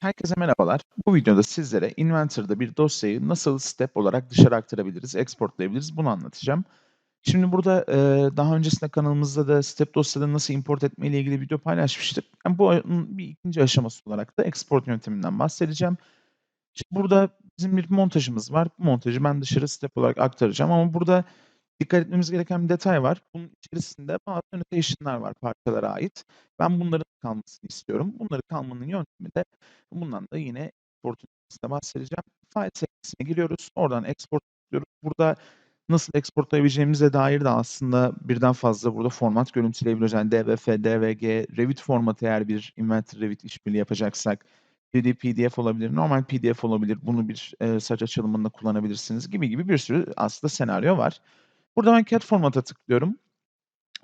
Herkese merhabalar. Bu videoda sizlere Inventor'da bir dosyayı nasıl step olarak dışarı aktarabiliriz, exportlayabiliriz bunu anlatacağım. Şimdi burada e, daha öncesinde kanalımızda da step dosyaları nasıl import etme ile ilgili video paylaşmıştık. Ben bu bir ikinci aşaması olarak da export yönteminden bahsedeceğim. Şimdi burada bizim bir montajımız var. Bu montajı ben dışarı step olarak aktaracağım ama burada dikkat etmemiz gereken bir detay var. Bunun içerisinde bazı annotation'lar var parçalara ait. Ben bunların kalmasını istiyorum. Bunları kalmanın yöntemi de bundan da yine export yönteminde bahsedeceğim. File sekmesine giriyoruz. Oradan export diyoruz. Burada nasıl exportlayabileceğimize dair de aslında birden fazla burada format görüntüleyebiliyoruz. Yani DVF, DVG, Revit formatı eğer bir Inventor Revit işbirliği yapacaksak 3D PDF olabilir, normal PDF olabilir. Bunu bir e, saç açılımında kullanabilirsiniz gibi gibi bir sürü aslında senaryo var. Burada ben CAD formata tıklıyorum.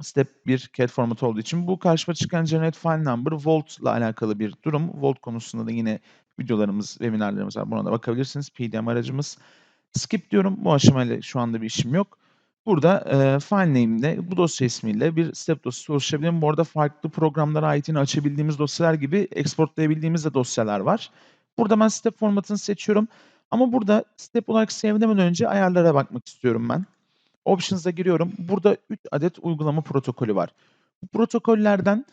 Step 1 CAD formatı olduğu için bu karşıma çıkan Generate File Number Volt ile alakalı bir durum. Volt konusunda da yine videolarımız, webinarlarımız var. Buna da bakabilirsiniz. PDM aracımız. Skip diyorum. Bu aşamayla şu anda bir işim yok. Burada e, file name'de bu dosya ismiyle bir step dosyası oluşturabilirim. Bu arada farklı programlara ait yine açabildiğimiz dosyalar gibi exportlayabildiğimiz de dosyalar var. Burada ben step formatını seçiyorum. Ama burada step olarak sevmeden önce ayarlara bakmak istiyorum ben. Options'a giriyorum. Burada 3 adet uygulama protokolü var. Bu protokollerden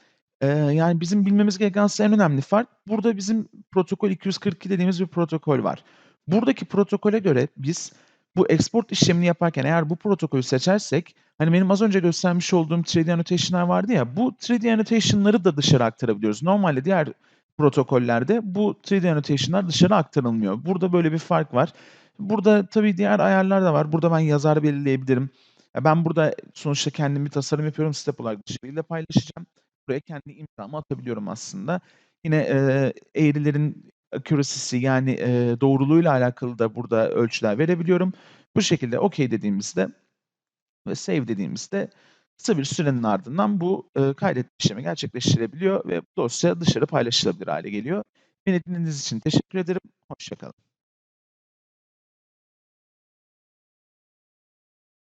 e, yani bizim bilmemiz gereken en önemli fark burada bizim protokol 242 dediğimiz bir protokol var. Buradaki protokole göre biz bu export işlemini yaparken eğer bu protokolü seçersek hani benim az önce göstermiş olduğum 3D annotation'lar vardı ya bu 3D annotation'ları da dışarı aktarabiliyoruz. Normalde diğer protokollerde bu 3D annotation'lar dışarı aktarılmıyor. Burada böyle bir fark var. Burada tabii diğer ayarlar da var. Burada ben yazar belirleyebilirim. Ya ben burada sonuçta kendim bir tasarım yapıyorum. Step olarak dışarıyla paylaşacağım. Buraya kendi imzamı atabiliyorum aslında. Yine e, eğrilerin accuracy'si yani e, doğruluğuyla alakalı da burada ölçüler verebiliyorum. Bu şekilde OK dediğimizde ve save dediğimizde kısa bir sürenin ardından bu e, kaydetme işlemi gerçekleştirebiliyor ve dosya dışarı paylaşılabilir hale geliyor. Beni dinlediğiniz için teşekkür ederim. Hoşçakalın.